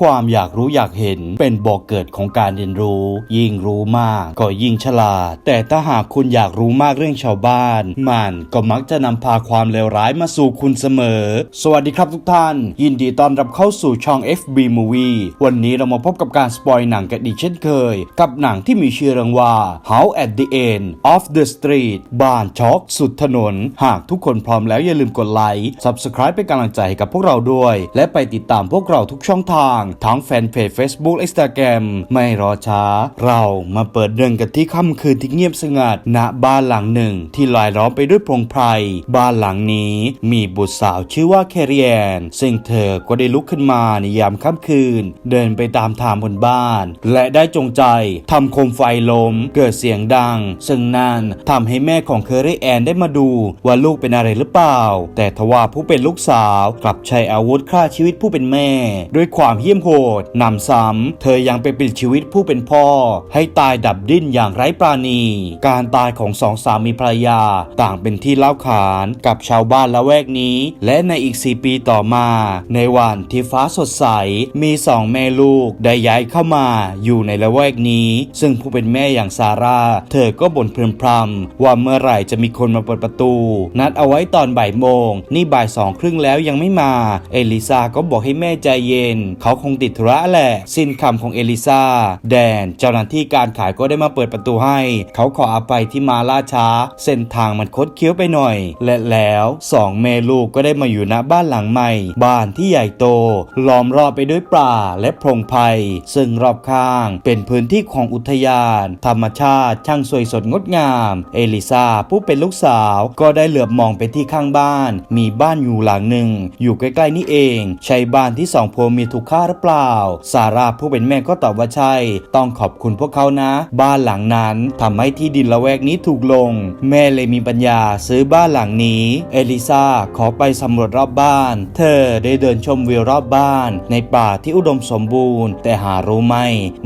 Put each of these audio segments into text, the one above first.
ความอยากรู้อยากเห็นเป็นบ่อกเกิดของการเรียนรู้ ยิ่งรู้มากก็ยิ่งฉลาด แต่ถ้าหากคุณอยากรู้มากเรื่องชาวบ้าน มันก็มักจะนำพาความเลวร้ายมาสู่คุณเสมอ สวัสดีครับทุกท่าน ยินดีต้อนรับเข้าสู่ช่อง FB Movie วันนี้เรามาพบกับการสปอยหนังกันอีกเช่นเคย กับหนังที่มีชื่อเรื่องว่า How at the End of the Street บ้านช็อกสุดถนน หากทุกคนพร้อมแล้วอย่าลืมกดไลค์ Subscribe เป็นกำลังใจให้กับพวกเราด้วย และไปติดตามพวกเราทุกช่องทางทั้งแฟนเพจ Facebook Instagram ไม่รอช้า เรามาเปิดเรื่องกันที่ค่ำคืนที่เงียบสงัดณบ้านหลังหนึ่ง ที่ลายล้อมไปด้วยพงไพรบ้านหลังนี้มีบุตรสาวชื่อว่าแคเรียน ซึ่งเธอก็ได้ลุกขึ้นมาในยามค่ำคืน เดินไปตามทางบนบ้าน และได้จงใจทำโคมไฟล้ม เกิดเสียงดัง ซึ่งนั่นทำให้แม่ของเคอรี่แอนได้มาดูว่าลูกเป็นอะไรหรือเปล่า แต่ทว่าผู้เป็นลูกสาวกลับใช้อาวุธฆ่าชีวิตผู้เป็นแม่ ด้วยความเหี้ยมโหดนำซ้ำเธอยังไปปิดชีวิตผู้เป็นพ่อ ให้ตายดับดิ้นอย่างไร้ปราณี การตายของสองสามีภรรยา ต่างเป็นที่เล่าขานกับชาวบ้านละแวกนี้ และในอีกสี่ปีต่อมา ในวันที่ฟ้าสดใสมีสองแม่ลูกได้ย้ายเข้ามาอยู่ในละแวกนี้ ซึ่งผู้เป็นแม่อย่างซาร่า เธอก็บ่นเพลิมพรำว่าเมื่อไหร่จะมีคนมาเปิดประตู นัดเอาไว้ตอนบ่ายโมง นี่บ่ายสองครึ่งแล้วยังไม่มา เอลิซาก็บอกให้แม่ใจเย็น เขาคงติดธุระแหละ สิ้นคำของเอลิซาแดน เจ้าหน้าที่การขายก็ได้มาเปิดประตูให้ เขาขออภัยที่มาล่าช้า เส้นทางมันคดเคี้ยวไปหน่อย และแล้วสองแม่ลูกก็ได้มาอยู่ณบ้านหลังใหม่ บ้านที่ใหญ่โต ล้อมรอบไปด้วยป่าและพงไพรซึ่งรอบข้าง เป็นพื้นที่ของอุทยาน ธรรมชาติช่างสวยสดงดงาม เอลิซาผู้เป็นลูกสาวก็ได้เหลือบมองไปที่ข้างบ้าน มีบ้านอยู่หลังหนึ่งอยู่ใกล้ๆนี่เอง ใช่บ้านที่สองผัวเมียถูกฆ่าหรือเปล่า ซาร่าผู้เป็นแม่ก็ตอบว่าใช่ ต้องขอบคุณพวกเขานะ บ้านหลังนั้นทำให้ที่ดินละแวกนี้ถูกลง แม่เลยมีปัญญาซื้อบ้านหลังนี้ เอลิซาขอไปสำรวจรอบบ้าน เธอได้เดินชมวิวรอบบ้าน ในป่าที่อุดมสมบูรณ์ แต่หารู้ไหม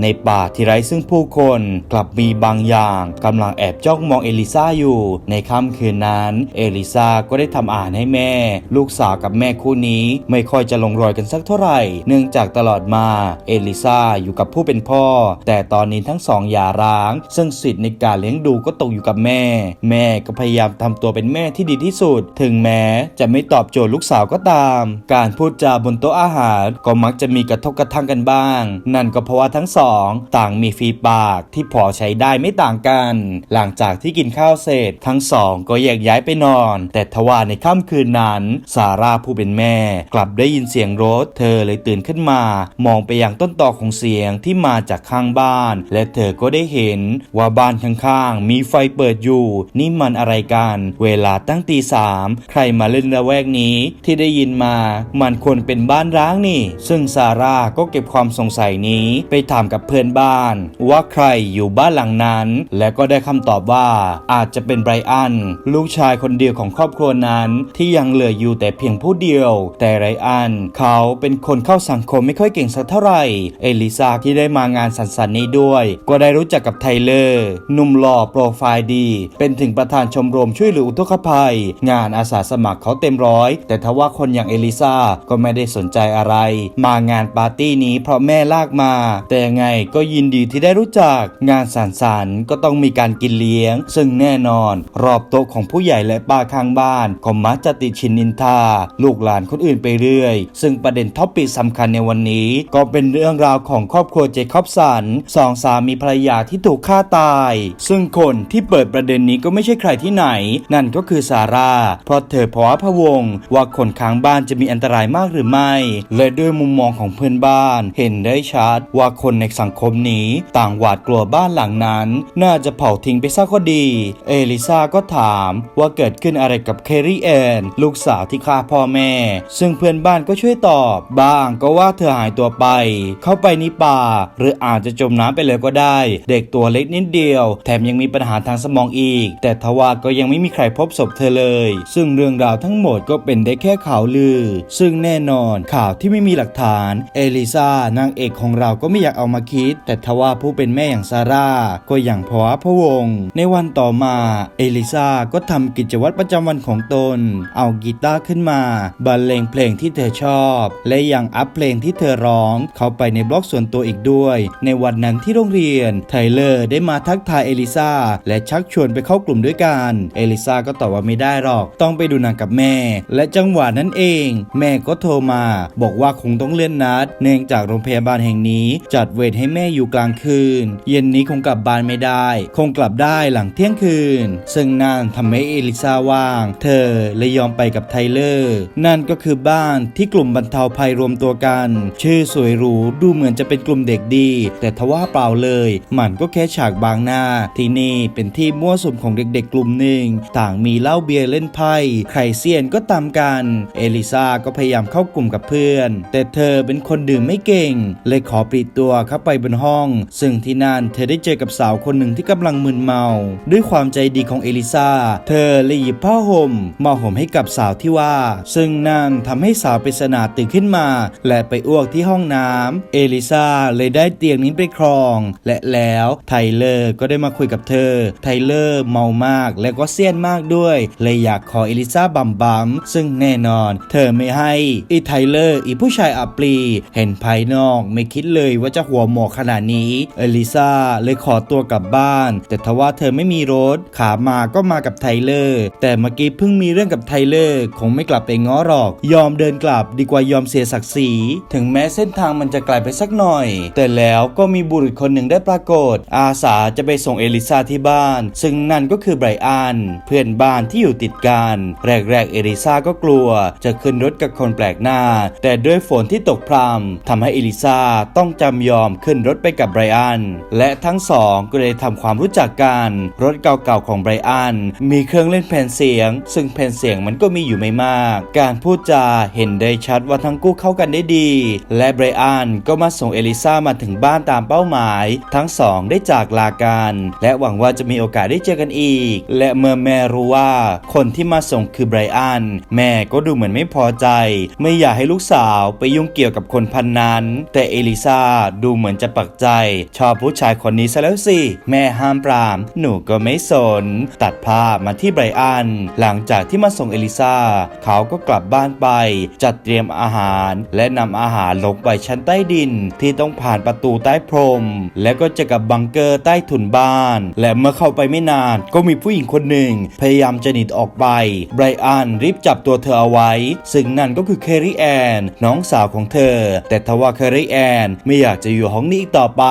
ในป่าที่ไร้ซึ่งผู้คนกลับมีบางอย่างกำลังแอบจ้องมองเอลิซาอยู่ ในค่ำคืนนั้น เอลิซาก็ได้ทำอาหารให้แม่ ลูกสาวกับแม่คู่นี้ไม่ค่อยจะลงรอยกันสักเท่าไหร่ เนื่องจากตลอดมา เอลิซาอยู่กับผู้เป็นพ่อ แต่ตอนนี้ทั้งสองหย่าร้าง ซึ่งสิทธิ์ในการเลี้ยงดูก็ตกอยู่กับแม่ แม่ก็พยายามทำตัวเป็นแม่ที่ดีที่สุด ถึงแม้จะไม่ตอบโจทย์ลูกสาวก็ตาม การพูดจาบนโต๊ะอาหารก็มักจะมีกระทบกระทั่งกันบ้าง นั่นก็เพราะว่าทั้งสอง ต่างมีฝีปากที่พอใช้ได้ไม่ต่างกัน หลังจากที่กินข้าวเสร็จ ทั้งสองก็แยกย้ายไปนอน แต่ทว่าในค่ำคืนนั้น ซาร่าผู้เป็นแม่ กลับได้ยินเสียงรถ เธอเลยตื่นขึ้นมามองไปยังต้นตอของเสียงที่มาจากข้างบ้าน และเธอก็ได้เห็นว่าบ้านข้างๆ มีไฟเปิดอยู่ นี่มันอะไรกัน เวลาตั้งตีสามใครมาเล่นละแวกนี้ที่ได้ยินมา มันควรเป็นบ้านร้างนี่ ซึ่งซาร่าก็เก็บความสงสัยนี้ไปถามกับเพื่อนบ้าน ว่าใครอยู่บ้านหลังนั้น และก็ได้คำตอบว่าอาจจะเป็นไบรอัน ลูกชายคนเดียวของครอบครัวนั้น ที่ยังเหลืออยู่แต่เพียงผู้เดียว แต่ไรอัน เขาเป็นคนเข้าสังคมไไม่ค่อยเก่งสักเท่าไหร่ เอลิซาที่ได้มางานสันสันนี้ด้วย ก็ได้รู้จักกับไทเลอร์หนุ่มหล่อโปรไฟล์ดี เป็นถึงประธานชมรมช่วยเหลืออุทกภัย งานอาสาสมัครเขาเต็มร้อย แต่ทว่าคนอย่างเอลิซาก็ไม่ได้สนใจอะไร มางานปาร์ตี้นี้เพราะแม่ลากมา แต่ยังไงก็ยินดีที่ได้รู้จัก งานสันสันก็ต้องมีการกินเลี้ยง ซึ่งแน่นอน รอบโต๊ะของผู้ใหญ่และป้าข้างบ้านก็มักจะติดชินนินทา ลูกหลานคนอื่นไปเรื่อย ซึ่งประเด็นท็อปปิกสำคัญในวันนี้ ก็เป็นเรื่องราวของครอบครัวเจคอบสันสองสามีภรรยาที่ถูกฆ่าตาย ซึ่งคนที่เปิดประเด็นนี้ก็ไม่ใช่ใครที่ไหน นั่นก็คือซาร่า เพราะเธอพอพะวง ว่าคนค้างบ้านจะมีอันตรายมากหรือไม่ และด้วยมุมมองของเพื่อนบ้าน เห็นได้ชัดว่าคนในสังคมนี้ต่างหวาดกลัวบ้านหลังนั้น น่าจะเผาทิ้งไปซะก็ดี เอลิซาก็ถามว่าเกิดขึ้นอะไรกับเครี่แอน ลูกสาวที่ฆ่าพ่อแม่ ซึ่งเพื่อนบ้านก็ช่วยตอบ บ้างก็ว่าเธธอหายตัวไป เข้าไปในป่า หรืออาจจะจมน้ำไปเลยก็ได้ เด็กตัวเล็กนิดเดียว แถมยังมีปัญหาทางสมองอีก แต่ทว่าก็ยังไม่มีใครพบศพเธอเลย ซึ่งเรื่องราวทั้งหมดก็เป็นได้แค่ข่าวลือ ซึ่งแน่นอนข่าวที่ไม่มีหลักฐาน เอลิซานางเอกของเราก็ไม่อยากเอามาคิด แต่ทว่าผู้เป็นแม่อย่างซาร่าก็อย่างพอพะวง ในวันต่อมาเอลิซาก็ทำกิจวัตรประจำวันของตน เอากีตาร์ขึ้นมาบรรเลงเพลงที่เธอชอบ และยังอัพเพลงที่ที่เธอร้อง เข้าไปในบล็อกส่วนตัวอีกด้วย ในวันนั้นที่โรงเรียน ไทเลอร์ได้มาทักทายเอลิซาและชักชวนไปเข้ากลุ่มด้วยกัน เอลิซาก็ตอบว่าไม่ได้หรอก ต้องไปดูหนังกับแม่ และจังหวะนั้นเอง แม่ก็โทรมา บอกว่าคงต้องเลื่อนนัด เนื่องจากโรงพยาบาลแห่งนี้ จัดเวรให้แม่อยู่กลางคืน เย็นนี้คงกลับบ้านไม่ได้ คงกลับได้หลังเที่ยงคืน ซึ่งนั่นทำให้เอลิซาว่าง เธอเลยยอมไปกับไทเลอร์ นั่นก็คือบ้านที่กลุ่มบรรเทาภัยรวมตัวกันชื่อสวยหรูดูเหมือนจะเป็นกลุ่มเด็กดี แต่ทว่าเปล่าเลย มันก็แค่ฉากบางหน้า ที่นี่เป็นที่มั่วสุมของเด็กๆ กลุ่มหนึ่ง ต่างมีเหล้าเบียร์เล่นไพ่ใครเซียนก็ตามกัน เอลิซาก็พยายามเข้ากลุ่มกับเพื่อน แต่เธอเป็นคนดื่มไม่เก่ง เลยขอปลีกตัวเข้าไปบนห้อง ซึ่งที่นั่นเธอได้เจอกับสาวคนหนึ่งที่กำลังมึนเมา ด้วยความใจดีของเอลิซาเธอเลยหยิบผ้าห่มมาห่มให้กับสาวที่ว่า ซึ่งนั่นทำให้สาวปริศนาตื่นขึ้นมา และไปอ้วกที่ห้องน้ำเอลิซาเลยได้เตียงนี้ไปครอง และแล้วไทเลอร์ก็ได้มาคุยกับเธอ ไทเลอร์เมามากและก็เซียนมากด้วย เลยอยากขอเอลิซาบัมบัมซึ่งแน่นอน เธอไม่ให้อีไทเลอร์อีผู้ชายอัปรีเห็นภายนอกไม่คิดเลยว่าจะหัวหมอกขนาดนี้ เอลิซาเลยขอตัวกลับบ้าน แต่ทว่าเธอไม่มีรถขามาก็มากับไทเลอร์ แต่เมื่อกี้เพิ่งมีเรื่องกับไทเลอร์คงไม่กลับไปง้อหรอก ยอมเดินกลับดีกว่ายอมเสียศักดิ์ศรีถึงงแม้เส้นทางมันจะไกลไปสักหน่อย แต่แล้วก็มีบุรุษคนหนึ่งได้ปรากฏ อาสาจะไปส่งเอลิซาที่บ้าน ซึ่งนั่นก็คือไบรอันเพื่อนบ้านที่อยู่ติดกัน แรกๆเอลิซาก็กลัว จะขึ้นรถกับคนแปลกหน้า แต่ด้วยฝนที่ตกพรำทำให้เอลิซาต้องจำยอมขึ้นรถไปกับไบรอันและทั้งสองก็เลยทำความรู้จักกัน รถเก่าๆของไบรอันมีเครื่องเล่นแผ่นเสียง ซึ่งแผ่นเสียงมันก็มีอยู่ไม่มาก การพูดจาเห็นได้ชัดว่าทั้งคู่เข้ากันได้ดีและไบรอันก็มาส่งเอลิซามาถึงบ้านตามเป้าหมาย ทั้งสองได้จากลากัน และหวังว่าจะมีโอกาสได้เจอกันอีก และเมื่อแม่รู้ว่าคนที่มาส่งคือไบรอันแม่ก็ดูเหมือนไม่พอใจ ไม่อยากให้ลูกสาวไปยุ่งเกี่ยวกับคนพันนั้น แต่เอลิซาดูเหมือนจะปักใจ ชอบผู้ชายคนนี้ซะแล้วสิ แม่ห้ามปราม หนูก็ไม่สน ตัดภาพมาที่ไบรอัน หลังจากที่มาส่งเอลิซาเขาก็กลับบ้านไป จัดเตรียมอาหารและนำอาหารลงไปชั้นใต้ดิน ที่ต้องผ่านประตูใต้พรม และก็เจอกับบังเกอร์ใต้ถุนบ้าน และเมื่อเข้าไปไม่นานก็มีผู้หญิงคนหนึ่ง พยายามจะหนีออกไปไบรอันรีบจับตัวเธอเอาไว้ ซึ่งนั่นก็คือเครีแอนน้องสาวของเธอ แต่ทว่าเครีแอนไม่อยากจะอยู่ห้องนี้อีกต่อไป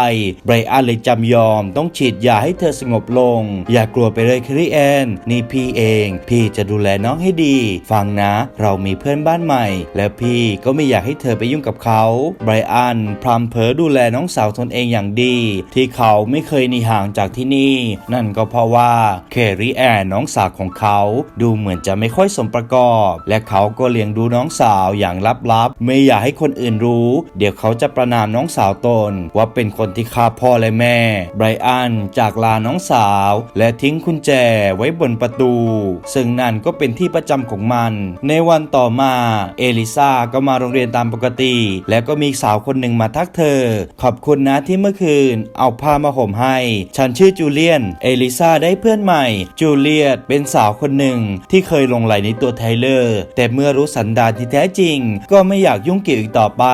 ไบรอันเลยจำยอมต้องฉีดยาให้เธอสงบลง อย่ากลัวไปเลยเครีแอนนี่พี่เอง พี่จะดูแลน้องให้ดี ฟังนะ เรามีเพื่อนบ้านใหม่ และพี่ก็ไม่อยากให้เธอไปยุ่งกับเขาไบรอันพรำเผลอดูแลน้องสาวตนเองอย่างดี ที่เขาไม่เคยหนีห่างจากที่นี่ นั่นก็เพราะว่าเครีแอนน้องสาวของเขาดูเหมือนจะไม่ค่อยสมประกอบ และเขาก็เลี้ยงดูน้องสาวอย่างลับๆ ไม่อยากให้คนอื่นรู้ เดี๋ยวเขาจะประนามน้องสาวตน ว่าเป็นคนที่ฆ่าพ่อและแม่ไบรอันจากลาน้องสาว และทิ้งกุญแจไว้บนประตู ซึ่งนั่นก็เป็นที่ประจำของมัน ในวันต่อมา เอลิซาก็มาโรงเรียนตามปกติและก็มีสาวคนหนึ่งมาทักเธอ ขอบคุณนะที่เมื่อคืน เอาผ้ามาห่มให้ ฉันชื่อจูเลียน เอลิซาได้เพื่อนใหม่ จูเลียตเป็นสาวคนหนึ่งที่เคยลงไหลในตัวไทเลอร์ แต่เมื่อรู้สันดานที่แท้จริง ก็ไม่อยากยุ่งเกี่ยวอีกต่อไป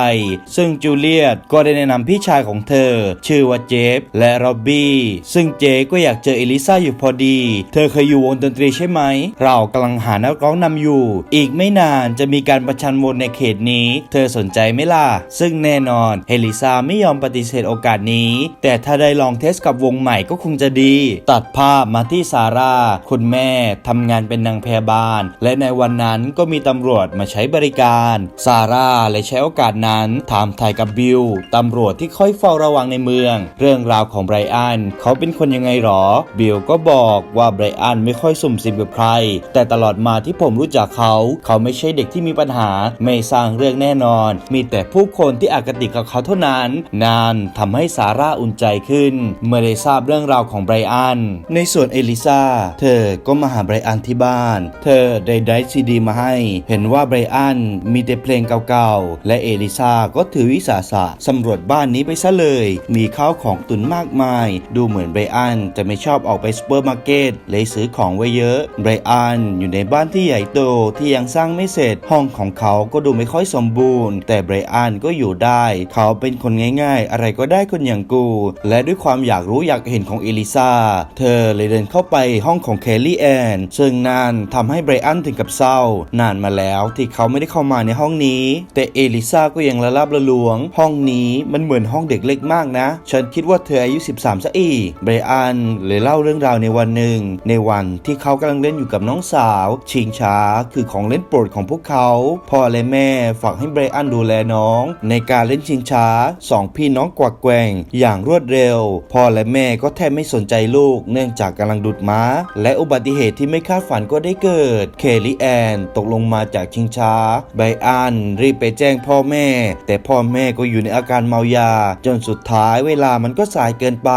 ซึ่งจูเลียตก็ได้แนะนำพี่ชายของเธอ ชื่อว่าเจฟและโรบบี้ ซึ่งเจก็อยากเจอเอลิซาอยู่พอดี เธอเคยอยู่วงดนตรีใช่ไหม เรากำลังหานักร้องนำอยู่ อีกไม่นานจะมีการประชันวนในเขตนี้ เธอสนใจไหมล่ะ ซึ่งแน่นอนเอลิซาไม่ยอมปฏิเสธโอกาสนี้ แต่ถ้าได้ลองเทสกับวงใหม่ก็คงจะดี ตัดภาพมาที่ซาร่าคุณแม่ทำงานเป็นนางพยาบาล และในวันนั้นก็มีตำรวจมาใช้บริการซาร่าเลยใช้โอกาสนั้นถามไทยกับบิลตำรวจที่ค่อยเฝ้าระวังในเมือง เรื่องราวของไบรอันเขาเป็นคนยังไงหรอ บิลก็บอกว่าไบรอันไม่ค่อยสุ่มสิมกับใคร แต่ตลอดมาที่ผมรู้จักเขา เขาไม่ใช่เด็กที่มีปัญหา ไม่สร้างเรื่องแน่นอน มีแต่ผู้คนที่อคติกับเขาเท่านั้น นานทำให้ซาร่าอุ่นใจขึ้น เมื่อได้ทราบเรื่องราวของไบรอัน ในส่วนเอลิซาเธอก็มาหาไบรอันที่บ้าน เธอได้ได้ซีดีมาให้ เห็นว่าไบรอันมีแต่เพลงเก่าๆ และเอลิซาก็ถือวิสาสะสำรวจบ้านนี้ไปซะเลย มีข้าวของตุนมากมาย ดูเหมือนไบรอันจะไม่ชอบออกไปซูเปอร์มาร์เก็ตเลยซื้อของไว้เยอะไบรอันอยู่ในบ้านที่ใหญ่โตที่ยังสร้างไม่เสร็จห้องของเขาก็ดูไม่ค่อยสมบูรณ์ แต่ไบรอันก็อยู่ได้ เขาเป็นคนง่ายๆ อะไรก็ได้คนอย่างกู และด้วยความอยากรู้อยากเห็นของเอลิซาเธอเลยเดินเข้าไปห้องของเคลลี่แอนซึ่งนั่นทำให้ไบรอันถึงกับเศร้า นานมาแล้วที่เขาไม่ได้เข้ามาในห้องนี้ แต่เอลิซาก็ยังละลาบละลวง ห้องนี้มันเหมือนห้องเด็กเล็กมากนะ ฉันคิดว่าเธออายุ 13ซะอีกไบรอันเลยเล่าเรื่องราวในวันหนึ่ง ในวันที่เขากำลังเล่นอยู่กับน้องสาว ชิงช้าคือของเล่นโปรดของพวกเขา พ่อและแม่ฝากให้ไบรอันดูแลน้อง ในการเล่นชิงช้าสองพี่น้องกวักแกว่งอย่างรวดเร็ว พ่อและแม่ก็แทบไม่สนใจลูก เนื่องจากกำลังดุดม้า และอุบัติเหตุที่ไม่คาดฝันก็ได้เกิด เคลลี่แอนตกลงมาจากชิงช้า ไบรอันรีบไปแจ้งพ่อแม่ แต่พ่อแม่ก็อยู่ในอาการเมายา จนสุดท้ายเวลามันก็สายเกินไป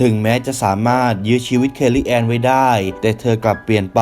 ถึงแม้จะสามารถยื้อชีวิตเคลลี่แอนไว้ได้ แต่เธอกลับเปลี่ยนไป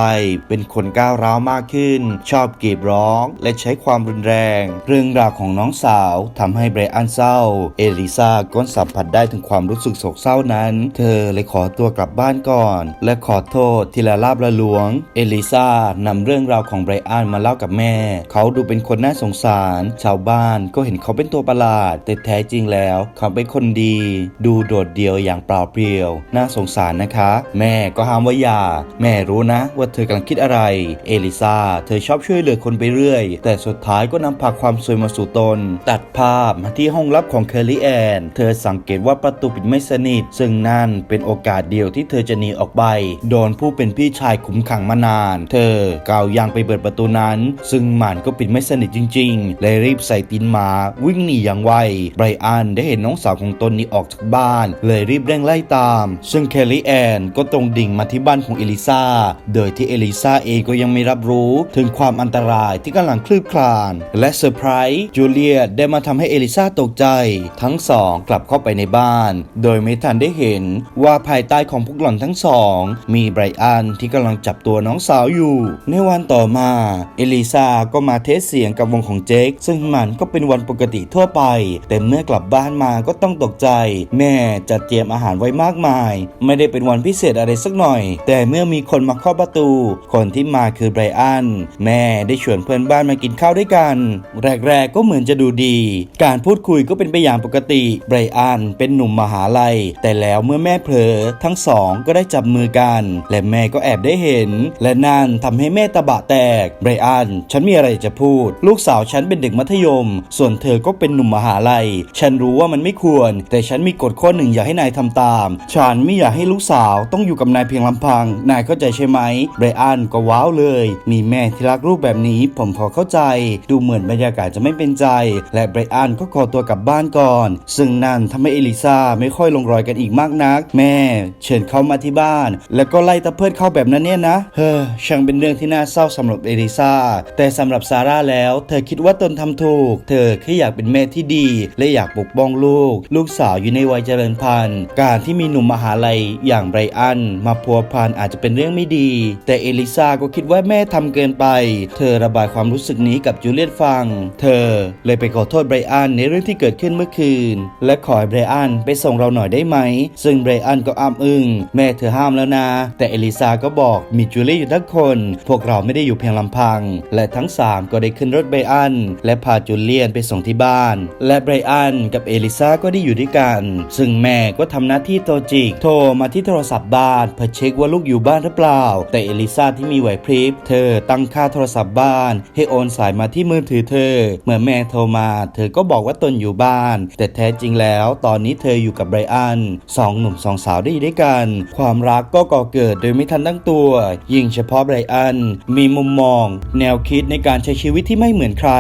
เป็นคนก้าวร้าวมากขึ้น ชอบกรีดร้อง และใช้ความรุนแรง เรื่องราวของน้องสาวทำให้ไบรอันเศร้า เอลิซาก็สัมผัสได้ถึงความรู้สึกโศกเศร้านั้น เธอเลยขอตัวกลับบ้านก่อน และขอโทษที่ละลาบละลวง เอลิซานำเรื่องราวของไบรอันมาเล่ากับแม่ เขาดูเป็นคนน่าสงสาร ชาวบ้านก็เห็นเขาเป็นตัวประหลาด แต่แท้จริงแล้ว เขาเป็นคนดี ดูโดดเดี่ยวอย่างเปล่าเปลี่ยว น่าสงสารนะคะ แม่ก็ห้ามว่าอย่า แม่รู้นะ ว่าเธอกำลังคิดอะไร เอลิซาเธอชอบช่วยเหลือคนไปเรื่อย แต่สุดท้ายก็นำพาความสวยมาสู่ตนตัดภาพมาที่ห้องลับของเคลลี่แอน เธอสังเกตว่าประตูปิดไม่สนิท ซึ่งนั่นเป็นโอกาสเดียวที่เธอจะหนีออกไป โดนผู้เป็นพี่ชายขุมขังมานาน เธอก้าวยางไปเปิดประตูนั้น ซึ่งมันก็ปิดไม่สนิทจริงๆเลยรีบใส่ตีนหมาวิ่งหนีอย่างไว ไบรอันได้เห็นน้องสาวของตนหนี้ออกจากบ้าน เลยรีบเร่งไล่ตาม ซึ่งเคลลี่แอนก็ตรงดิ่งมาที่บ้านของเอลิซา โดยที่เอลิซาเองก็ยังไม่รับรู้ ถึงความอันตรายที่กำลังคลืบคลาน และเซอร์ไพรส์จูเลียตได้มาทำให้เอลิซาตกใจ ทั้งสองกลับเข้าไปในบ้าน โดยไม่ทันได้เห็นว่าภายใต้ของพวกหล่อนทั้งสอง มีไบรอันที่กำลังจับตัวน้องสาวอยู่ ในวันต่อมาเอลิซาก็มาเทสเสียงกับวงของเจคซึ่งมันก็เป็นวันปกติทั่วไป แต่เมื่อกลับบ้านมาก็ต้องตกใจ แม่จัดเตรียมอาหารไว้มากมาย ไม่ได้เป็นวันพิเศษอะไรสักหน่อย แต่เมื่อมีคนมาเคาะประตู คนที่มาคือไบรอันแม่ได้ชวนเพื่อนบ้านมากินข้าวด้วยกัน แรกๆก็เหมือนจะดูดี การพูดคุยก็เป็นไปอย่างปกติไบรอันเป็นหนุ่มมหาลัย แต่แล้วเมื่อแม่เผลอทั้งสองก็ได้จับมือกัน และแม่ก็แอบได้เห็น และนั่นทำให้แม่ตะบะแตกไบรอันฉันมีอะไรจะพูด ลูกสาวฉันเป็นเด็กมัธยม ส่วนเธอก็เป็นหนุ่มมหาลัย ฉันรู้ว่ามันไม่ควร แต่ฉันมีกฎข้อหนึ่งอยากให้นายทำตาม ฉันไม่อยากให้ลูกสาวต้องอยู่กับนายเพียงลำพัง นายเข้าใจใช่ไหมไบรอันก็ว้าวเลย มีแม่ที่รักลูกแบบนี้ผมพอเข้าใจ ดูเหมือนบรรยากาศจะไม่เป็นใจและไบรอันก็ขอตัวกลับบ้านก่อน ซึ่งนั่นทำให้เอลิซาไม่ค่อยลงรอยกันอีกมากนัก แม่ เชิญเขามาที่บ้าน แล้วก็ไล่ตะเพิดเข้าแบบนั้นเนี่ยนะ เฮ้อช่างเป็นเรื่องที่น่าเศร้าสำหรับเอลิซาแต่สำหรับซาร่าแล้ว เธอคิดว่าตนทำถูก เธอแค่อยากเป็นแม่ที่ดี และอยากปกป้องลูก ลูกสาวอยู่ในวัยเจริญพันธุ์ การที่มีหนุ่มมหาลัยอย่างไบรอันมาพัวพันอาจจะเป็นเรื่องไม่ดี แต่เอลิซาก็คิดว่าแม่ทำเกินไป เธอระบายความรู้สึกนี้กับจูเลียตฟัง เธอเลยไปขอโทษไบรอันในเรื่องที่เกิดขึ้นเมื่อคืน และขอให้ไบรอันไปส่งเราหน่อยได้ไหม ซึ่งไบรอันก็อ้ำอึง้งแม่เธอห้ามแล้วนะ แต่เอลิซาก็บอกมีจูเลียอยู่ทั้งคน พวกเราไม่ได้อยู่เพียงลำพัง และทั้งสามก็ได้ขึ้นรถไบรอันและพาจูเลียนไปส่งที่บ้าน และไบรอันกับเอลิซาก็ได้อยู่ด้วยกัน ซึ่งแม่ก็ทำหน้าที่โทรจิกโทรมาที่โทรศัพท์บ้านเพื่อเช็คว่าลูกอยู่บ้านหรือเปล่า แต่เอลิซาที่มีไหวพริบเธอตั้งค่าโทรศัพท์บ้าน ให้โอนสายมาที่มือถือเธอ เมื่อแม่โทรมา เธอก็บอกว่าตนอยู่บ้าน แต่แท้จริงแล้ว ตอนนี้เธออยู่กับไบรอันสองหนุ่มสองสาวได้อยู่ด้วยกัน ความรักก็ก่อเกิดโดยไม่ทันตั้งตัว ยิ่งเฉพาะไบรอันมีมุมมอง แนวคิดในการใช้ชีวิตที่ไม่เหมือนใคร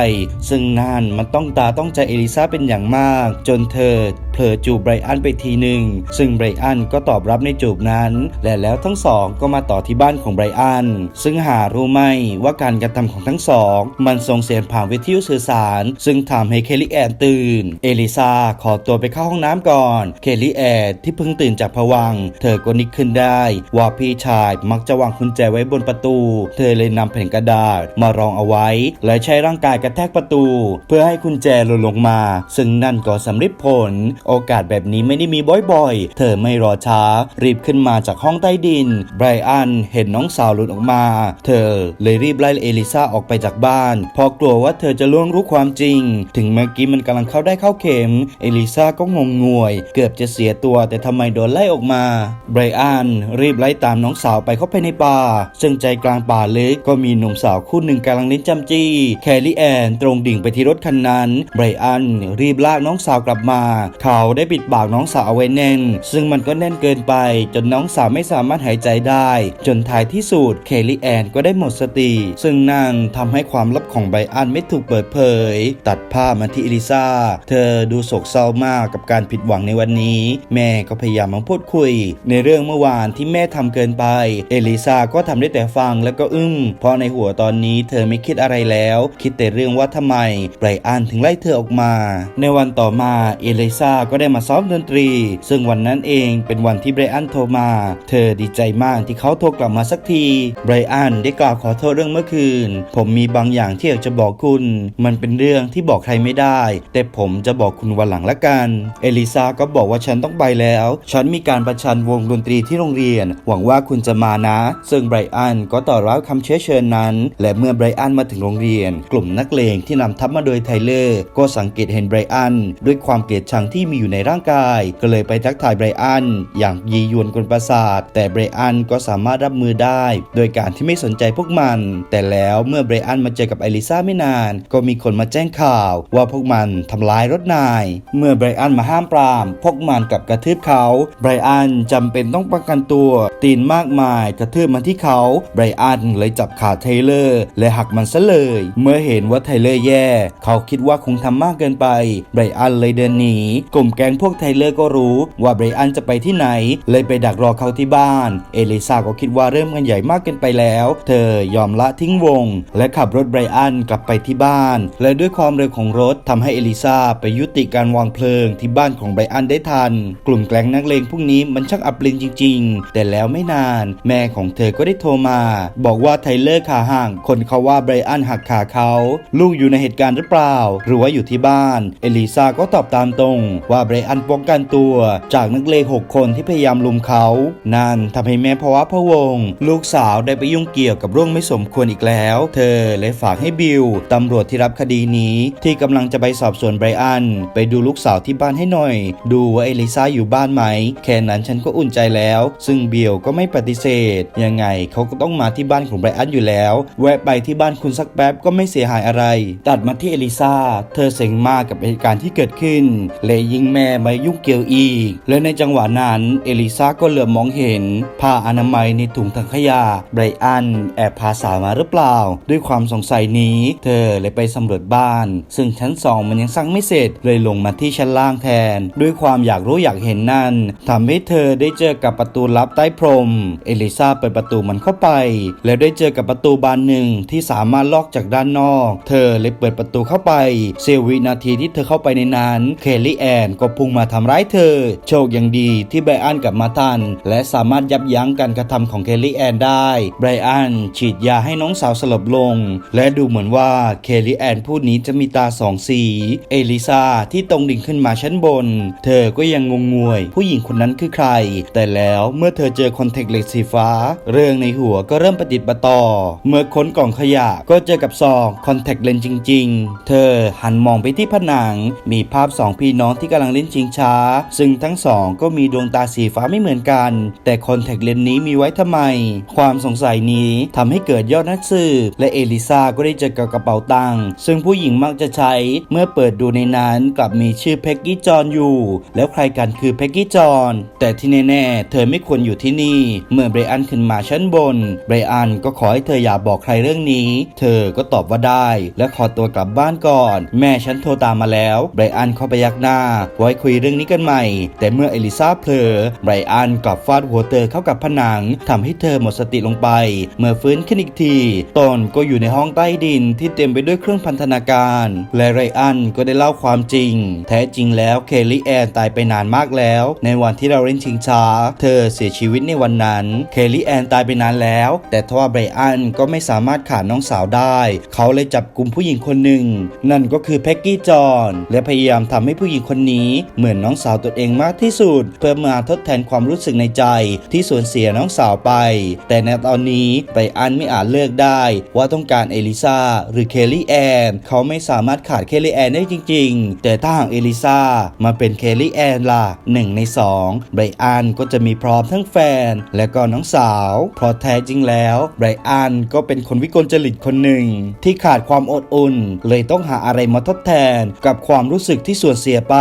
ซึ่งนั่นมันต้องตาต้องใจเอลิซาเป็นอย่างมาก จนเธอเผลอจูบไบรอันไปทีหนึ่ง ซึ่งไบรอันก็ตอบรับในจูบนั้น และแล้วทั้งสองก็มาต่อที่บ้านของไบรอัน ซึ่งหารู้ไหมว่าการกระทำของทั้งสอง มันส่งเสียงผ่านวิทยุสื่อสารซึ่งจึงทำให้เคลลี่แอนตื่น เอลิซาขอตัวไปเข้าห้องน้ำก่อน เคลลี่แอนที่เพิ่งตื่นจากผวัง เธอก็นึกขึ้นได้ ว่าพี่ชายมักจะวางกุญแจไว้บนประตู เธอเลยนำแผ่นกระดาษมารองเอาไว้ และใช้ร่างกายกระแทกประตู เพื่อให้กุญแจหล่นลงมา ซึ่งนั่นก็สำเร็จผล โอกาสแบบนี้ไม่ได้มีบ่อยๆ เธอไม่รอช้า รีบขึ้นมาจากห้องใต้ดิน ไบรอันเห็นน้องสาวหลุดออกมา เธอเลยรีบไล่เอลิซาออกไปจากบ้าน เพราะกลัวว่าเธอจะล่วงรู้ความจริงง ถึงเมื่อกี้มันกำลังเข้าได้เข้าเข็ม เอลิซาก็งงงวย เกือบจะเสียตัวแต่ทำไมโดนไล่ออกมาไบรอันรีบไล่ตามน้องสาวไปเข้าไปในป่า ซึ่งใจกลางป่าลึกก็มีหนุ่มสาวคู่หนึ่งกำลังเล่นจำจี้แคลรี่แอนตรงดิ่งไปที่รถคันนั้นไบรอันรีบลากน้องสาวกลับมา เขาได้ปิดปากน้องสาวเอาไว้แน่น ซึ่งมันก็แน่นเกินไป จนน้องสาวไม่สามารถหายใจได้ จนท้ายที่สุดเคลลี่แอนก็ได้หมดสติ ซึ่งนั่นทำให้ความลับของไบรอันไม่ถูกเปิดเผยตัดภาพมาที่เอลิซาเธอดูโศกเศร้ามากกับการผิดหวังในวันนี้ แม่ก็พยายามมาพูดคุย ในเรื่องเมื่อวานที่แม่ทำเกินไป เอลิซาก็ทำได้แต่ฟังแล้วก็อึ้งเพราะในหัวตอนนี้เธอไม่คิดอะไรแล้ว คิดแต่เรื่องว่าทำไมไบรอันถึงไล่เธอออกมา ในวันต่อมาเอลิซาก็ได้มาซ้อมดนตรี ซึ่งวันนั้นเองเป็นวันที่ไบรอันโทรมา เธอดีใจมากที่เขาโทรกลับมาสักทีไบรอันได้กล่าวขอโทษเรื่องเมื่อคืน ผมมีบางอย่างที่อยากจะบอกคุณ มันเป็นเรื่องที่บอกใครไม่ได้ แต่ผมจะบอกคุณวันหลังละกัน เอลิซาก็บอกว่าฉันต้องไปแล้ว ฉันมีการประชันวงดนตรีที่โรงเรียน หวังว่าคุณจะมานะ ซึ่งไบรอันก็ต่อรับคำเชื้อเชิญนั้น และเมื่อไบรอันมาถึงโรงเรียน กลุ่มนักเลงที่นำทัพมาโดยไทเลอร์ก็สังเกตเห็นไบรอันด้วยความเกลียดชังที่มีอยู่ในร่างกาย ก็เลยไปทักทายไบรอันอย่างยียวนกลประสาท แต่ไบรอันก็สามารถรับมือได้ โดยการที่ไม่สนใจพวกมัน แต่แล้วเมื่อไบรอันมาเจอกับไอริซาไม่นาน ก็มีคนมาแจ้งข่าวว่าพวกมันทำร้ายรถนาย เมื่อไบรอันมาห้ามปราม พวกมันกลับกระทืบเขา ไบรอันจำเป็นต้องประกันตัว ตีนมากมายกระทืบมาที่เขา ไบรอันเลยจับขาไทเลอร์และหักมันซะเลย เมื่อเห็นว่าไทเลอร์แย่ เขาคิดว่าคงทำมากเกินไป ไบรอันเลยเดินหนี กลุ่มแก๊งพวกไทเลอร์ก็รู้ว่าไบรอันจะไปที่ไหน เลยไปดักรอเขาที่บ้าน เอลิซาก็คิดว่าเริ่มกันใหญ่มากเกินไปแล้ว เธอยอมละทิ้งวง และขับรถไบรอันกลับไปที่บ้าน และด้วยความความเร็วของรถทำให้เอลิซาไปยุติการวางเพลิงที่บ้านของไบรอันได้ทัน กลุ่มแก๊งนักเลงพวกนี้มันช่างอับปรินจริง ๆ แต่แล้วไม่นาน แม่ของเธอก็ได้โทรมา บอกว่าไทเลอร์ขาห่าง คนเขาว่าไบรอันหักขาเขา ลูกอยู่ในเหตุการณ์หรือเปล่า หรือว่าอยู่ที่บ้าน เอลิซาก็ตอบตามตรง ว่าไบรอันป้องกันตัว จากนักเลงหกคนที่พยายามลุมเขา นั่นทำให้แม่ภาวะพะวง ลูกสาวได้ไปยุ่งเกี่ยวกับเรื่องไม่สมควรอีกแล้ว เธอเลยฝากให้บิลตำรวจที่รับคดีนี้ที่กำลังจะไปสอบสวนไบรอัน ไปดูลูกสาวที่บ้านให้หน่อย ดูว่าเอลิซาอยู่บ้านไหม แค่นั้นฉันก็อุ่นใจแล้ว ซึ่งเบลก็ไม่ปฏิเสธ ยังไงเขาก็ต้องมาที่บ้านของไบรอันอยู่แล้ว แวะไปที่บ้านคุณสักแป๊บก็ไม่เสียหายอะไร ตัดมาที่เอลิซาเธอเซ็งมากกับเหตุการณ์ที่เกิดขึ้นเลยยิงแม่มายุ่งเกี่ยวอีก และในจังหวะนั้นเอลิซาก็เหลือบมองเห็นผ้าอนามัยในถุงถังขยะไบรอันแอบพาสาวมาหรือเปล่า ด้วยความสงสัยนี้ เธอเลยไปสำรวจบ้านซึ่งชั้นสองมันยังสร้างไม่เสร็จ เลยลงมาที่ชั้นล่างแทน ด้วยความอยากรู้อยากเห็นนั่นทำให้เธอได้เจอกับประตูลับใต้พรม เอลิซาเปิดประตูมันเข้าไป แล้วได้เจอกับประตูบานหนึ่งที่สามารถล็อกจากด้านนอก เธอเลยเปิดประตูเข้าไปเซลวินาทีที่เธอเข้าไปในนั้น เคลลี่แอนก็พุ่งมาทำร้ายเธอ โชคยังดีที่ไบรอันกลับมาทัน และสามารถยับยั้งการกระทำของเคลลี่แอนได้ไบรอันฉีดยาให้น้องสาวสลบลง และดูเหมือนว่าเคลลี่แอนผู้นี้จะมีตาสองสี เอลิซาที่ตรงดิ่งขึ้นมาชั้นบน เธอก็ยังงงงวย ผู้หญิงคนนั้นคือใคร แต่แล้วเมื่อเธอเจอคอนแทคเลนส์สีฟ้า เรื่องในหัวก็เริ่มประติดประต่อ เมื่อค้นกล่องขยะก็เจอกับซองคอนแทคเลนส์จริง ๆ เธอหันมองไปที่ผนัง มีภาพสองพี่น้องที่กำลังเล่นชิงช้า ซึ่งทั้งสองก็มีดวงตาสีฟ้าไม่เหมือนกัน แต่คอนแทคเลนส์นี้มีไว้ทำไม ความสงสัยนี้ทำให้เกิดยอดนักสืบและเอลิซาก็ได้เจอกับกระเป๋าตังค์ซึ่งผู้หญิงมักจะใช้ เมื่อเปิดดูในนั้นกลับมีชื่อเพ็กกี้จอนอยู่ แล้วใครกันคือเพ็กกี้จอนแต่ที่แน่ๆ เธอไม่ควรอยู่ที่นี่ เมื่อไบรอันขึ้นมาชั้นบนไบรอันก็ขอให้เธออย่าบอกใครเรื่องนี้ เธอก็ตอบว่าได้ และขอตัวกลับบ้านก่อน แม่ฉันโทรตามมาแล้วไบรอันเข้าไปยักหน้า ไว้คุยเรื่องนี้กันใหม่ แต่เมื่อเอลิซาเผลอไบรอันกลับฟาดหัวเธอเข้ากับผนังทำให้เธอหมดสติลงไป เมื่อฟื้นขึ้นอีกที ตนก็อยู่ในห้องใต้ดินที่เต็มไปด้วยเครื่องพันธนาการและไรอันก็ได้เล่าความจริง แท้จริงแล้วเคลลี่แอนตายไปนานมากแล้ว ในวันที่เราเล่นชิงช้า เธอเสียชีวิตในวันนั้น เคลลี่แอนตายไปนานแล้ว แต่ทว่าไรอันก็ไม่สามารถขาดน้องสาวได้ เขาเลยจับกลุ่มผู้หญิงคนหนึ่ง นั่นก็คือแพ็กกี้จอนและพยายามทำให้ผู้หญิงคนนี้เหมือนน้องสาวตัวเองมากที่สุด เพื่อมาทดแทนความรู้สึกในใจที่สูญเสียน้องสาวไป แต่ในตอนนี้ไรอันไม่อาจเลือกได้ ว่าต้องการเอลิซาหรือเคลลี่แอนเขาไม่สสามารถขาดเคลลี่แอนได้จริง ๆ แต่ถ้าหากเอลิซามาเป็นเคลลี่แอนล่ะหนึ่งในสองไบรอันก็จะมีพร้อมทั้งแฟน และก็น้องสาว เพราะแท้จริงแล้วไบรอันก็เป็นคนวิกลจริตคนหนึ่ง ที่ขาดความอดอุ่น เลยต้องหาอะไรมาทดแทนกับความรู้สึกที่สูญเสียไป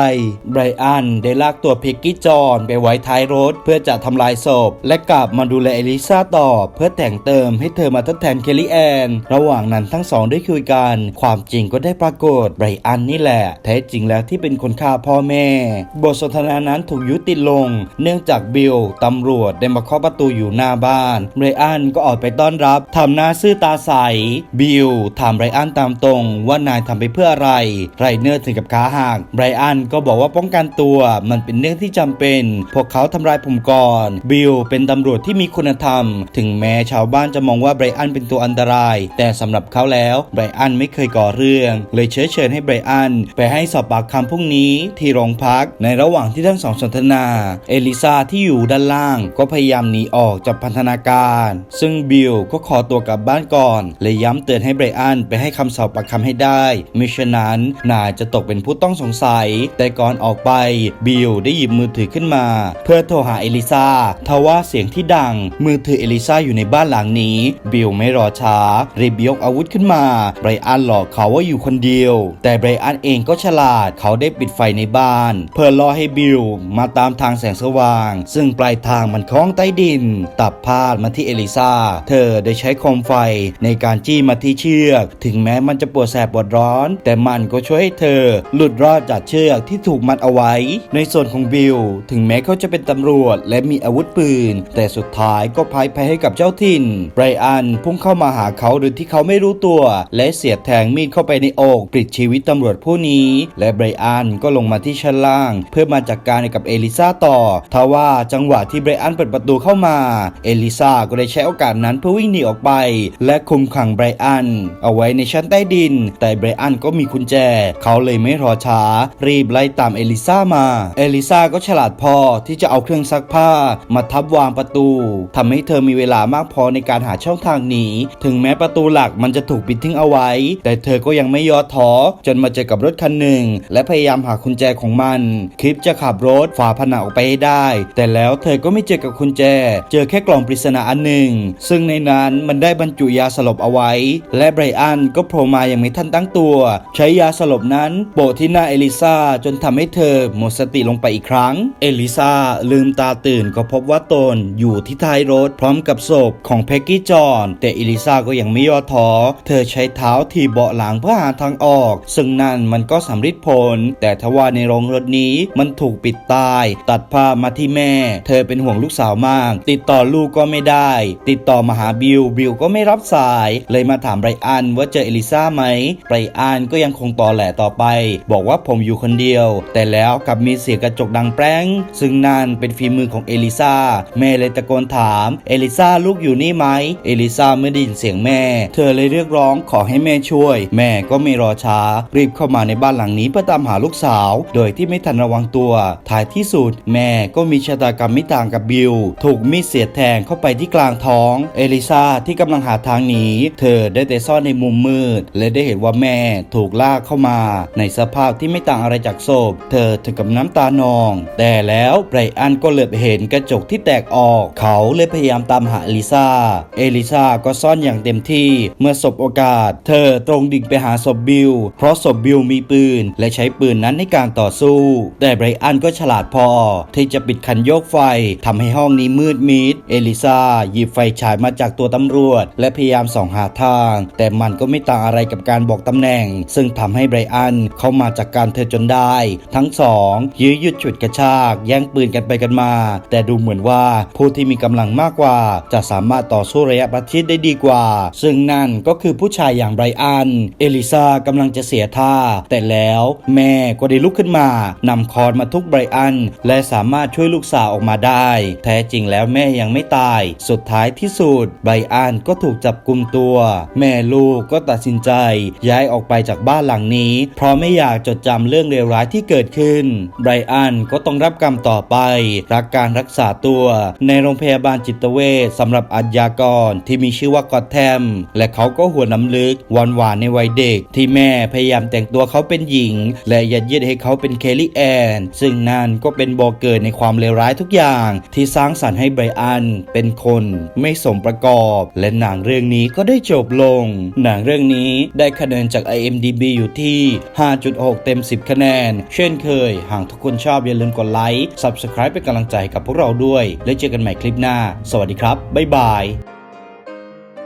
ไบรอันได้ลากตัวเพิกกี้จอนไปไว้ท้ายรถ เพื่อจะทำลายศพ และกลับมาดูแลเอลิซาต่อ เพื่อแต่งเติมให้เธอมาทดแทนเคลลี่แอน ระหว่างนั้นทั้งสองได้คุยกัน ความจริงก็ได้ปรากฏไบรอันนี่แหละ แท้จริงแล้วที่เป็นคนฆ่าพ่อแม่ บทสนทนานั้นถูกยุติลง เนื่องจากบิลตำรวจได้มาเคาะประตูอยู่หน้าบ้านไบรอันก็ออกไปต้อนรับทำหน้าซื่อตาใส บิลถามไบรอันตามตรงว่านายทำไปเพื่ออะไร ไรเนอร์ถึงกับขาหักไบรอันก็บอกว่าป้องกันตัว มันเป็นเรื่องที่จำเป็น พวกเขาทำร้ายผมก่อน บิลเป็นตำรวจที่มีคุณธรรม ถึงแม้ชาวบ้านจะมองว่าไบรอันเป็นตัวอันตราย แต่สำหรับเขาแล้วไบรอันไม่เคยก่อเรื่องเลยเชื้อเชิญให้ไบรอัน ไปให้สอบปากคำพรุ่งนี้ที่โรงพัก ในระหว่างที่ทั้งสองสนทนา เอลิซาที่อยู่ด้านล่าง ก็พยายามหนีออกจากพันธนาการ ซึ่งบิลก็ขอตัวกลับบ้านก่อนเลยย้ำเตือนให้ไบรอันไปให้คำสอบปากคำให้ได้มิฉะนั้นนายจะตกเป็นผู้ต้องสงสัย แต่ก่อนออกไปบิลได้หยิบมือถือขึ้นมา เพื่อโทรหาเอลิซาทว่าเสียงที่ดัง มือถือเอลิซาอยู่ในบ้านหลังนี้ บิลไม่รอช้ารีบยกอาวุธขึ้นมาไบรอันหลอกเขาว่าอยู่คนเดียว แต่ไบรอันเองก็ฉลาดเขาได้ปิดไฟในบ้าน เพื่อรอให้บิลมาตามทางแสงสว่าง ซึ่งปลายทางมันคล้องใต้ดิน ตับพาดมาที่เอลิซาเธอได้ใช้โคมไฟในการจี้มาที่เชือก ถึงแม้มันจะปวดแสบปวดร้อน แต่มันก็ช่วยให้เธอ หลุดรอดจากเชือกที่ถูกมัดเอาไว้ ในส่วนของบิลถึงแม้เขาจะเป็นตำรวจ และมีอาวุธปืน แต่สุดท้ายก็พ่ายแพ้ให้กับเจ้าถิ่นไบรอันพุ่งเข้ามาหาเขาโดยที่เขาไม่รู้ตัว และเสียบแทงมีดเข้าไปในอกปลิดชีวิตตำรวจผู้นี้ และไบรอันก็ลงมาที่ชั้นล่าง เพื่อมาจัดกการกับเอลิซาต่อทว่าจังหวะที่ไบรอันเปิดประตูเข้ามา เอลิซาก็ได้ใช้โอกาสนั้นเพื่อวิ่งหนีออกไป และคุมขังไบรอัน เอาไว้ในชั้นใต้ดิน แต่ไบรอันก็มีกุญแจ เขาเลยไม่รอช้า รีบไล่ตามเอลิซามา เอลิซาก็ฉลาดพอที่จะเอาเครื่องซักผ้า มาทับวางประตูทำให้เธอมีเวลามากพอในการหาช่องทางหนีถึงแม้ประตูหลักมันจะถูกปิดทิ้งเอาไว้ แต่เธอก็ยังไม่ย่อท้อจนมาเจอกับรถคันหนึ่ง และพยายามหากุญแจของมัน คลิปจะขับรถฝ่าผนังออกไปให้ได้ แต่แล้วเธอก็ไม่เจอกับกุญแจ เจอแค่กล่องปริศนาอันหนึ่ง ซึ่งในนั้นมันได้บรรจุยาสลบเอาไว้ และไบรอันก็โผล่มาอย่างไม่ทันตั้งตัว ใช้ยาสลบนั้นโปะที่หน้าเอลิซาจนทำให้เธอหมดสติลงไปอีกครั้ง เอลิซาลืมตาตื่นก็พบว่าตนอยู่ที่ท้ายรถพร้อมกับศพของเพกกี้จอนแต่เอลิซาก็ยังไม่ย่อท้อเธอใช้เท้าถีบเบาะหลังเพื่อหาทางออก ซึ่งนั่นมันก็สำฤทธิ์ผล แต่ทว่าในโรงรถนี้มันถูกปิดตาย ตัดภาพมาที่แม่ เธอเป็นห่วงลูกสาวมาก ติดต่อลูกก็ไม่ได้ ติดต่อมาหาบิลบิลก็ไม่รับสาย เลยมาถามไบรอันว่าเจอเอลิซาไหมไบรอันก็ยังคงต่อแหลต่อไป บอกว่าผมอยู่คนเดียว แต่แล้วกลับมีเสียงกระจกดังแป้ง ซึ่งนั่นเป็นฝีมือของเอลิซาแม่เลยตะโกนถามเอลิซาลูกอยู่นี่ไหมเอลิซาไม่ได้ยินเสียงแม่ เธอเลยเรียกร้องขอให้แม่ช่วย แม่ก็ไม่รอช้า รีบเข้ามาในบ้านหลังนี้เพื่อตามหาลูกสาว โดยที่ไม่ทันระวังตัวท้ายที่สุด แม่ก็มีชะตากรรมไม่ต่างกับบิล ถูกมีดเสียดแทงเข้าไปที่กลางท้อง เอลิซาที่กำลังหาทางหนีเธอได้แต่ซ่อนในมุมมืด และได้เห็นว่าแม่ถูกลากเข้ามา ในสภาพที่ไม่ต่างอะไรจากศพ เธอถึงกับน้ำตานอง แต่แล้วไบรอันก็เหลือบเห็นกระจกที่แตกออก เขาเลยพยายามตามหาเอลิซา เอลิซาก็ซ่อนอย่างเต็มที่ เมื่อสบโอกาส เธอตรงดิ่งไปหาศพบิลเพราะศพบิลมีปืน และใช้ปืนนั้นในการต่อสู้ แต่ไบรอันก็ฉลาดพอ ที่จะปิดคันโยกไฟทำให้ห้องนี้มืดมิด เอลิซาหยิบไฟฉายมาจากตัวตำรวจ และพยายามส่องหาทาง แต่มันก็ไม่ต่างอะไรกับการบอกตำแหน่ง ซึ่งทำให้ไบรอันเข้ามาจากการเธอจนได้ ทั้งสองยื้อยุดฉุดกระชาก แย่งปืนกันไปกันมา แต่ดูเหมือนว่าผู้ที่มีกำลังมากกว่า จะสามารถต่อสู้ระยะประชิดได้ดีกว่า ซึ่งนั่นก็คือผู้ชายอย่างไบรอัน เอลิซากำลังจะเสียท่า แต่แล้วแม่ก็ได้ลุกขึ้นมานำคอนมาทุบไบรอัน และสามารถช่วยลูกสาวออกมาได้ แท้จริงแล้วแม่ยังไม่ตาย สุดท้ายที่สุดไบรอันก็ถูกจับกุมตัว แม่ลูกก็ตัดสินใจ ย้ายออกไปจากบ้านหลังนี้ เพราะไม่อยากจดจำเรื่องเลวร้ายที่เกิดขึ้นไบรอันก็ต้องรับกรรมต่อไป รักการรักษาตัว ในโรงพยาบาลจิตเวชสำหรับอาชญากรที่มีชื่อว่ากอดแทม และเขาก็หัวน้ำลึกหวานหวานในวัยเด็กที่แม่พยายามแต่งตัวเขาเป็นหญิง และยัดเยียดให้เขาเป็นเคลลี่แอนซึ่งนั่นก็เป็นบอกเกิดในความเลวร้ายทุกอย่าง ที่สร้างสรรค์ให้ไบรอันเป็นคนไม่สมประกอบ และหนังเรื่องนี้ก็ได้จบลง หนังเรื่องนี้ได้คะแนนจาก IMDB อยู่ที่ 5.6 เต็ม 10 คะแนน เช่นเคย หากทุกคนชอบอย่าลืมกดไลค์ Subscribe เป็นกำลังใจกับพวกเราด้วย แล้วเจอกันใหม่คลิปหน้า สวัสดีครับ บ๊ายบาย